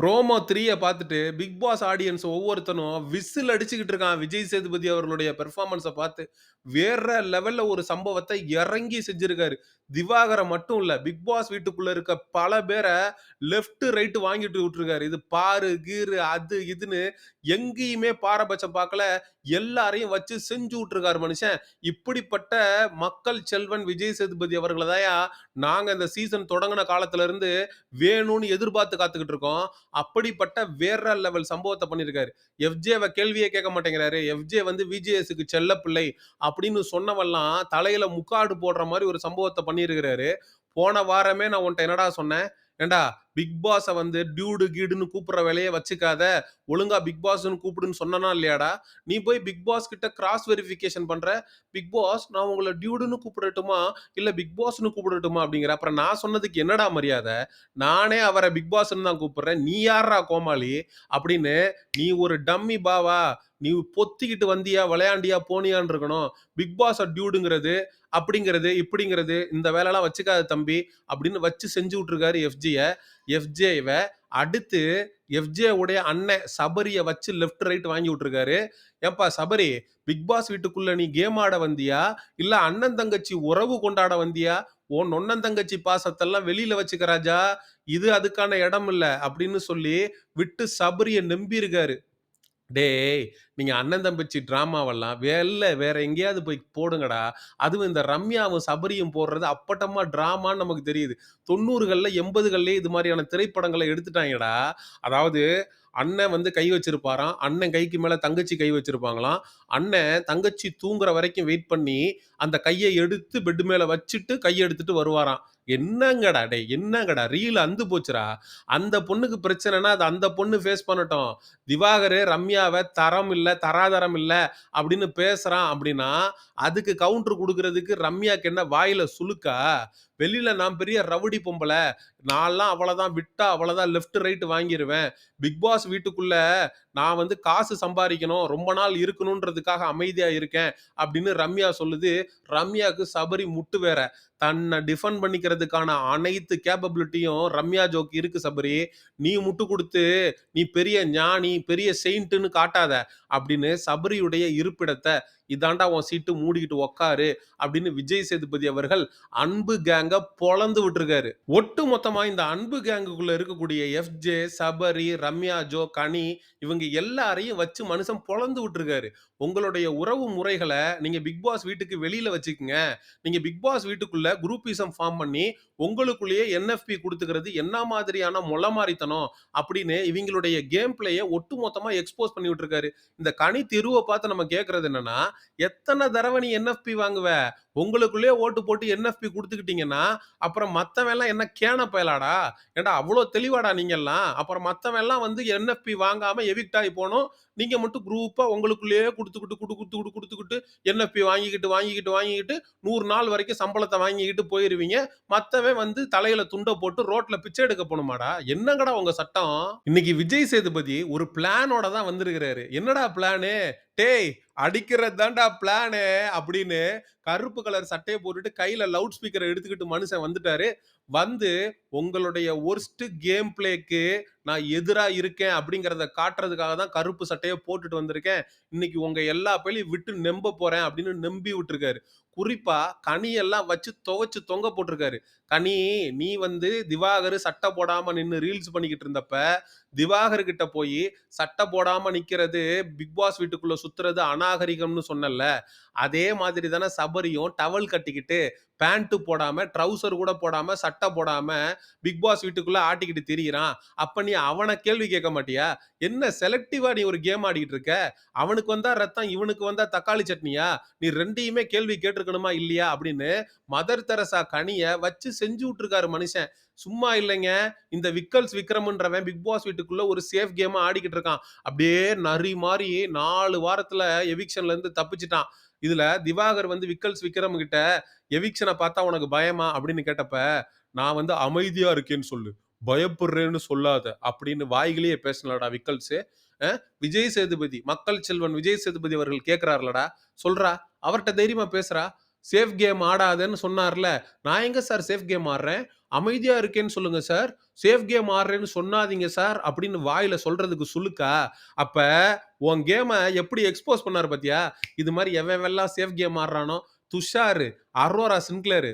Promo த்ரீயை பார்த்துட்டு Bigg Boss audience ஒவ்வொருத்தனும் விசில் அடிச்சுக்கிட்டு இருக்கான். விஜய் சேதுபதி அவர்களுடைய பெர்ஃபார்மன்ஸை பார்த்து. வேற லெவலில் ஒரு சம்பவத்தை இறங்கி செஞ்சிருக்காரு. திவாகரை மட்டும் இல்லை பிக் பாஸ் வீட்டுக்குள்ளே இருக்க பல பேரை லெஃப்ட், ரைட்டு வாங்கிட்டு விட்டுருக்காரு. இது பாரு, கீரு அது இதுன்னு எங்கேயுமே பாரபட்சம் பார்க்கல. எல்லாரையும் வச்சு செஞ்சு விட்டுருக்காரு மனுஷன். இப்படிப்பட்ட மக்கள் செல்வன் விஜய் சேதுபதி அவர்களை தாயா நாங்க இந்த சீசன் தொடங்கின காலத்துல இருந்து வேணும்னு எதிர்பார்த்து காத்துக்கிட்டு இருக்கோம். அப்படிப்பட்ட வேற லெவல் சம்பவத்தை பண்ணியிருக்காரு. எஃப்ஜேவை கேள்வியே கேட்க மாட்டேங்கிறாரு. எஃப்ஜே வந்து விஜிஎஸ்க்கு செல்லப்பிள்ளை அப்படின்னு சொன்னவெல்லாம் தலையில முக்காடு போடுற மாதிரி ஒரு சம்பவத்தை பண்ணியிருக்கிறாரு. போன வாரமே நான் உன்ட்ட என்னடா சொன்னேன்? ஏண்டா பிக் பாஸை வந்து டியூடு, கீடுன்னு கூப்பிடுற வேலையை வச்சுக்காத. ஒழுங்கா பிக் பாஸ்ன்னு கூப்பிடுன்னு சொன்னனா இல்லையாடா? நீ போய் பிக் பாஸ் கிட்ட கிராஸ் வெரிஃபிகேஷன் பண்ற. பிக் பாஸ் நான் உங்களை டியூடுன்னு கூப்பிடட்டுமா? இல்ல பிக் பாஸ்ன்னு கூப்பிடட்டுமா? அப்படிங்கிற. அப்புறம் நான் சொன்னதுக்கு என்னடா மரியாதை நானே அவரை பிக் பாஸ்ன்னு தான் கூப்பிடுறேன். நீ யாரா கோமாளி? அப்படின்னு நீ ஒரு டம்மி பாவா? நீ பொத்திக்கிட்டு வந்தியா, விளையாண்டியா, போனியான்னு இருக்கணும். பிக் பாஸ் டியூடுங்கிறது, அப்படிங்கிறது, இப்படிங்கிறது இந்த வேலைலாம் வச்சுக்காத தம்பி. அப்படின்னு வச்சு செஞ்சு விட்டுருக்காரு எஃப்ஜிய. எஃப்ஜேவை அடுத்து எஃப்ஜே உடைய அண்ணன் சபரியை வச்சு லெஃப்ட், ரைட் வாங்கி விட்டுருக்காரு. ஏப்பா சபரி, பிக் பாஸ் வீட்டுக்குள்ள நீ கேம் ஆட வந்தியா? இல்ல அண்ணன் தங்கச்சி உறவு கொண்டாட வந்தியா? உன் நொண்ணன் தங்கச்சி பாசத்தெல்லாம் வெளியில வச்சுக்கிறாஜா இது அதுக்கான இடம் இல்லை அப்படின்னு சொல்லி விட்டு சபரியை நம்பியிருக்காரு. டேய்! நீங்க அண்ணன் தங்கச்சி டிராமாவெல்லாம் வெளில வேற எங்கேயாவது போய் போடுங்கடா. அதுவும் இந்த ரம்யாவும், சபரியும் போடுறது அப்பட்டமா டிராமான்னு நமக்கு தெரியுது. 90கள்ல 80கள்லயே இது மாதிரியான திரைப்படங்களை எடுத்துட்டாங்கடா. அதாவது அண்ணன் வந்து கை வச்சிருப்பாராம். அண்ணன் கைக்கு மேல தங்கச்சி கை வச்சிருப்பாங்களாம். அண்ணன் தங்கச்சி தூங்குற வரைக்கும் வெயிட் பண்ணி, அந்த கையை எடுத்து பெட் மேல வச்சுட்டு கைய எடுத்துட்டு வருவாராம். என்னங்கடா டே என்னங்கடா? ரீல் அந்து போச்சுடா. அந்த பொண்ணுக்கு பிரச்சனைன்னா, அது அந்த பொண்ணு ஃபேஸ் பண்ணட்டும். திவாகர் ரம்யாவை தரம் இல்லை தராதரம் இல்லை அப்படின்னு பேசுகிறான் அப்படின்னா, அதுக்கு கவுண்டர் கொடுக்கறதுக்கு ரம்யாக்கு என்ன வாயில சுழுக்கா வெளியில நான் பெரிய ரவுடி பொம்பளை நான்லாம் அவ்வளோதான் விட்டா அவ்வளோதான் லெஃப்ட், ரைட் வாங்கிடுவேன் பிக் பாஸ் வீட்டுக்குள்ள நான் வந்து காசு சம்பாதிக்கணும் ரொம்ப நாள் இருக்கணுன்றதுக்காக அமைதியா இருக்கேன். அப்படின்னு ரம்யா சொல்லுது. ரம்யாவுக்கு சபரி முட்டு வேற. தன்னை டிஃபெண்ட் பண்ணிக்கிறதுக்கான அனைத்து கேப்பபிலிட்டியும் ரம்யா ஜோக்கு இருக்கு சபரி. நீ முட்டு கொடுத்து நீ பெரிய ஞானி, பெரிய செயின்ட்டுன்னு காட்டாத. அப்படின்னு சபரியுடைய இருப்பிடத்தை இதாண்டா உன் சீட்டு மூடிக்கிட்டு உட்காரு. அப்படின்னு விஜய் சேதுபதி அவர்கள் அன்பு கேங்கை பொழந்து விட்டுருக்காரு. ஒட்டு மொத்தமாக இந்த அன்பு கேங்குக்குள்ள இருக்கக்கூடிய எஃப்ஜே, சபரி, ரம்யா ஜோ, கனி இவங்க எல்லாரையும் வச்சு மனுஷன் பொழந்து விட்டுருக்காரு. உங்களுடைய உறவு முறைகளை நீங்க பிக் பாஸ் வீட்டுக்கு வெளியில வச்சுக்கோங்க நீங்க பிக் பாஸ் வீட்டுக்குள்ள குரூப்பிசம் ஃபார்ம் பண்ணி, உங்களுக்குள்ளேயே என்எஃப்பி கொடுத்துக்கிறது என்ன மாதிரியான மொளமாரித்தனம்? அப்படின்னு இவங்களுடைய கேம் பிளேயை ஒட்டு மொத்தமா எக்ஸ்போஸ் பண்ணி விட்டுருக்காரு. இந்த கனி தெருவை பார்த்து நம்ம கேட்குறது என்னன்னா, எத்தனை தடவை நீ என்எஃப்பி வாங்குவ? உங்களுக்குள்ளேயே ஓட்டு போட்டு என்எஃப்பி கொடுத்துக்கிட்டீங்கன்னா அப்புறம் மற்றவெல்லாம் என்ன கேன பயலாடா? ஏன்டா அவ்வளோ தெளிவாடா நீங்கள்லாம் அப்புறம் மற்றவெல்லாம் வந்து என்எஃப்பி வாங்காமல் எவிக்ட் ஆகி போனோம் நீங்கள் மட்டும் குரூப்பாக உங்களுக்குள்ளேயே கொடுத்துக்கிட்டு கொடு கொடுத்து கொடு கொடுத்துக்கிட்டு என்எஃப்பி வாங்கிக்கிட்டு, வாங்கிக்கிட்டு, வாங்கிக்கிட்டு நூறு நாள் வரைக்கும் சம்பளத்தை வாங்கிக்கிட்டு போயிடுவீங்க மற்றவன் வந்து தலையில் துண்டை போட்டு ரோட்டில் பிச்சை எடுக்க போகணுமாடா என்னங்கடா உங்கள் சட்டம்? இன்னைக்கு விஜய் சேதுபதி ஒரு பிளானோட தான் வந்திருக்கிறாரு. என்னடா பிளானு? டேய்! அடிக்கிறது தான்டா பிளானு அப்படின்னு கருப்பு கலர் சட்டையை போட்டுட்டு கையில லவுட் ஸ்பீக்கரை எடுத்துக்கிட்டு மனுஷன் வந்துட்டாரு. வந்து உங்களுடைய ஒர்ஸ்ட் கேம் பிளேக்கு நான் எதிரா இருக்கேன் அப்படிங்கிறத காட்டுறதுக்காக தான் கருப்பு சட்டையை போட்டுட்டு வந்திருக்கேன். இன்னைக்கு உங்க எல்லா பேலையும் விட்டு நெம்ப போறேன் அப்படின்னு நம்பி விட்டுருக்காரு. குறிப்பா கனியெல்லாம் வச்சு துவைச்சு தொங்க போட்டிருக்காரு கனி நீ வந்து திவாகர் சட்டை போடாம நின்று ரீல்ஸ் பண்ணிக்கிட்டு இருந்தப்ப, திவாகர் கிட்ட போய் சட்டை போடாம நிக்கிறது, பிக் பாஸ் வீட்டுக்குள்ள சுத்துறது அநாகரிகம்னு சொன்னல அதே மாதிரி தானே சபரியும் டவல் கட்டிக்கிட்டு, பேண்ட்டு போடாம, ட்ரவுசர் கூட போடாம, சட்டை போடாம பிக் பாஸ் வீட்டுக்குள்ள ஆட்டிக்கிட்டு திரியிறான். அப்ப நீ அவனை கேள்வி கேட்க மாட்டியா? என்ன செலக்டிவா நீ ஒரு கேம் ஆடிட்டு இருக்க? அவனுக்கு வந்தா ரத்தம், இவனுக்கு வந்தா தக்காளி சட்னியா? நீ ரெண்டையுமே கேள்வி கேட்டிருக்கணுமா இல்லையா? அப்படின்னு மதர் தெரசா கனிய வச்சு செஞ்சு விட்டுருக்காரு மனுஷன். சும்மா இல்லைங்க. இந்த விக்கல்ஸ் விக்ரம்ன்றவன் பிக் பாஸ் வீட்டுக்குள்ள ஒரு சேஃப் கேமா ஆடிக்கிட்டு இருக்கான். அப்படியே நரி மாரி 4 வாரத்துல எவிக்ஷன்ல இருந்து தப்பிச்சிட்டான் இதுல திவாகர் வந்து விக்கல்ஸ் விக்ரம் கிட்ட எவிக்ஷனை பார்த்தா உனக்கு பயமா? அப்படின்னு கேட்டப்ப, நான் வந்து அமைதியா இருக்கேன்னு சொல்லு. பயப்படுறேன்னு சொல்லாத. அப்படின்னு வாய்களையே பேசினாடா விக்கல்ஸு. விஜய் சேதுபதி, மக்கள் செல்வன் விஜய் சேதுபதி அவர்கள் கேட்குறாருலடா சொல்றா. அவர்கிட்ட தைரியமா பேசுறா. சேஃப் கேம் ஆடாதேன்னு சொன்னார்ல. நான் எங்க சார் சேஃப் கேம் ஆடுறேன்? அமைதியா இருக்கேன்னு சொல்லுங்க சார். சேஃப் கேம் ஆடுறேன்னு சொன்னாதீங்க சார் அப்படின்னு வாயில சொல்றதுக்கு சொல்லுக்கா அப்ப உன் கேமை எப்படி எக்ஸ்போஸ் பண்ணாரு பாத்தியா? இது மாதிரி எவன் எவன்லாம் சேஃப் கேம் ஆடுறானோ, துஷாரு, அரோரா சின்க்ளேரு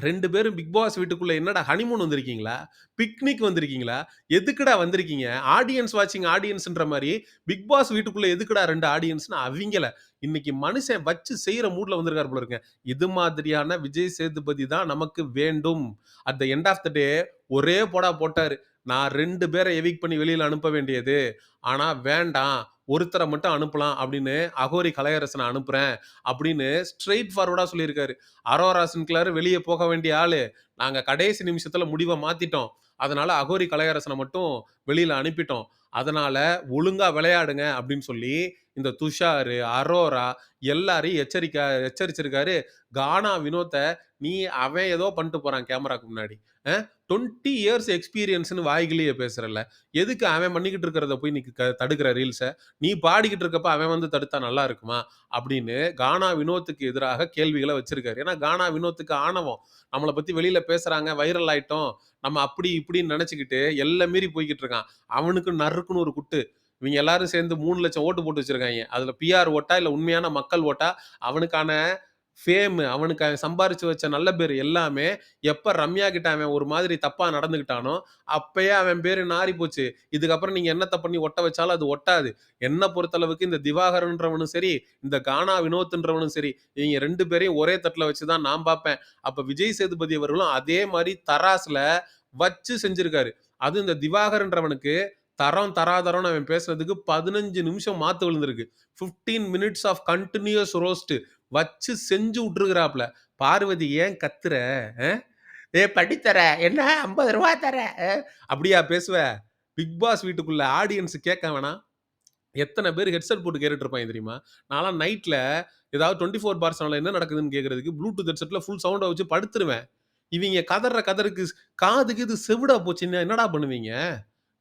ரெண்டு பேரும் பிக் பாஸ் வீட்டுக்குள்ள என்னடா ஹனிமூன் வந்திருக்கீங்களா? பிக்னிக் வந்திருக்கீங்களா? எதுக்குடா வந்திருக்கீங்க? ஆடியன்ஸ் வாட்சிங் ஆடியன்ஸ்ன்ற மாதிரி பிக் பாஸ் வீட்டுக்குள்ள எதுக்குடா ரெண்டு ஆடியன்ஸ்னா அவங்கள இன்னைக்கு மனுஷன் வச்சு செய்யற மூட்ல வந்திருக்காரு போல இருக்குங்க. இது மாதிரியான விஜய் சேதுபதி தான் நமக்கு வேண்டும். At the end of the day ஒரே போடா போட்டாரு. நான் ரெண்டு பேரை எவிக் பண்ணி வெளியில அனுப்ப வேண்டியது. ஆனா வேண்டாம். ஒருத்தரை மட்டும் அனுப்பலாம் அப்படின்னு அகோரி கலையரசனை அனுப்புகிறேன் அப்படின்னு ஸ்ட்ரெயிட் ஃபார்வர்டாக சொல்லியிருக்காரு. அரோரா சின்க்ளேர் வெளியே போக வேண்டிய ஆள் நாங்கள் கடைசி நிமிஷத்தில் முடிவை மாற்றிட்டோம் அதனால் அகோரி கலையரசனை மட்டும் வெளியில் அனுப்பிட்டோம். அதனால் ஒழுங்காக விளையாடுங்க அப்படின்னு சொல்லி இந்த துஷாரு, அரோரா எல்லாரையும் எச்சரிக்கா எச்சரிச்சிருக்காரு. கானா வினோத்தை நீ அவன் ஏதோ பண்ணிட்டு போகிறான் கேமராக்கு முன்னாடி. டுவெண்ட்டி இயர்ஸ் எக்ஸ்பீரியன்ஸ்னு வாய்கிலேயே பேசுறல எதுக்கு அவன் பண்ணிக்கிட்டு இருக்கிறத போய் நீ தடுக்கிற ரீல்ஸை நீ பாடிக்கிட்டு இருக்கப்ப அவன் வந்து தடுத்தா நல்லா இருக்குமா? அப்படின்னு கானா வினோத்துக்கு எதிராக கேள்விகளை வச்சிருக்காரு. ஏன்னா கானா வினோத்துக்கு ஆணவம். நம்மளை பத்தி வெளியில பேசுறாங்க, வைரல் ஆயிட்டோம். நம்ம அப்படி இப்படின்னு நினைச்சுக்கிட்டு எல்லாம் மீறி போய்கிட்டு இருக்கான். அவனுக்கு நறுக்குன்னு ஒரு குட்டு. இவங்க எல்லாரும் சேர்ந்து மூணு லட்சம் ஓட்டு போட்டு வச்சிருக்காங்க அதுல பிஆர் ஓட்டா, இல்ல உண்மையான மக்கள் ஓட்டா, அவனுக்கான ஃபேமு அவனுக்கு அவன் சம்பாரிச்சு வச்ச நல்ல பேர் எல்லாமே எப்போ ரம்யா கிட்ட அவன் ஒரு மாதிரி தப்பாக நடந்துக்கிட்டானோ, அப்பயே அவன் பேர் நாரி போச்சு. இதுக்கப்புறம் நீங்கள் என்ன பண்ணி ஒட்ட வச்சாலும் அது ஒட்டாது. என்ன பொறுத்தளவுக்கு இந்த திவாகரன்றவனும் சரி, இந்த கானா வினோத்ன்றவனும் சரி, இவங்க ரெண்டு பேரையும் ஒரே தட்டில் வச்சு தான் நான் பார்ப்பேன். அப்போ விஜய் சேதுபதி அவர்களும் அதே மாதிரி தராஸில் வச்சு செஞ்சிருக்காரு. அது இந்த திவாகர்ன்றவனுக்கு தரம் தராதரம்னு அவன் பேசுனதுக்கு 15 நிமிஷம் மாத்து விழுந்திருக்கு. 15 மினிட்ஸ் ஆஃப் கண்டினியூஸ் ரோஸ்ட்டு வச்சு செஞ்சு விட்டுருக்குறாப்புல பார்வதி ஏன் கத்துற? ஏ படித்தர என்ன ஐம்பது ரூபா தர அப்படியா பேசுவ? பிக் பாஸ் வீட்டுக்குள்ள ஆடியன்ஸ் கேட்க வேணாம்? எத்தனை பேர் ஹெட்செட் போட்டு கேட்டுட்டு இருப்பாய்ங்க தெரியுமா? நான்லாம் நைட்டில் ஏதாவது 24 பார் சேனல்ல என்ன நடக்குதுன்னு கேட்குறதுக்கு ப்ளூடூத் ஹெட்செட்டில் ஃபுல் சவுண்டை வச்சு படுத்துருவேன். இவங்க கதற கதருக்கு காது கீது செவிடா போச்சுன்னா என்னடா பண்ணுவீங்க?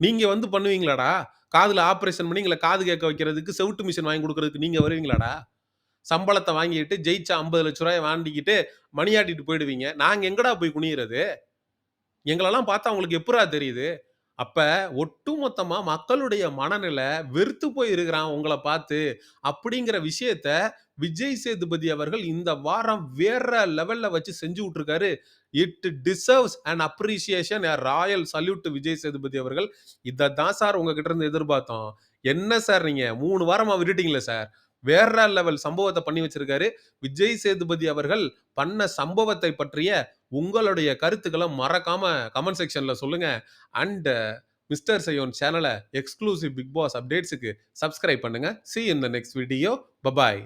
நீங்கள் வந்து பண்ணுவீங்களாடா? காதில் ஆப்ரேஷன் பண்ணி எங்களை காது கேட்க வைக்கிறதுக்கு செவிட்டு மிஷின் வாங்கி கொடுக்குறதுக்கு நீங்கள் வருவீங்களாடா? சம்பளத்தை வாங்கிட்டு ஜெயிச்சா ஐம்பது லட்ச ரூபாய் வாண்டிக்கிட்டு மணியாட்டிட்டு போயிடுவீங்க. நாங்கள் எங்கடா போய் குனியிறது எங்களெல்லாம் பார்த்தா அவங்களுக்கு எப்படா தெரியுது? அப்போ ஒட்டுமொத்தமாக மக்களுடைய மனநிலை வெறுத்து போய் இருக்கிறான் பார்த்து. அப்படிங்கிற விஷயத்த விஜய் சேதுபதி அவர்கள் இந்த வாரம் வேற லெவலில் வச்சு செஞ்சு விட்ருக்காரு it deserves and appreciation, a royal salute Vijay Sethupathi அவர்கள். இதை தான் சார் உங்ககிட்ட இருந்து எதிர்பார்த்தோம். என்ன சார் நீங்கள் மூணு வாரமாக விட்டுட்டீங்களே சார். வேற லெவல் சம்பவத்தை பண்ணி வச்சிருக்காரு. விஜய் சேதுபதி அவர்கள் பண்ண சம்பவத்தை பற்றிய உங்களுடைய கருத்துக்களை மறக்காம கமெண்ட் செக்ஷன்ல சொல்லுங்க. அண்ட் மிஸ்டர் சையோன் சேனலை எக்ஸ்க்ளூசிவ் பிக் பாஸ் அப்டேட்ஸுக்கு சப்ஸ்கிரைப் பண்ணுங்க. See in the next video. Bye bye.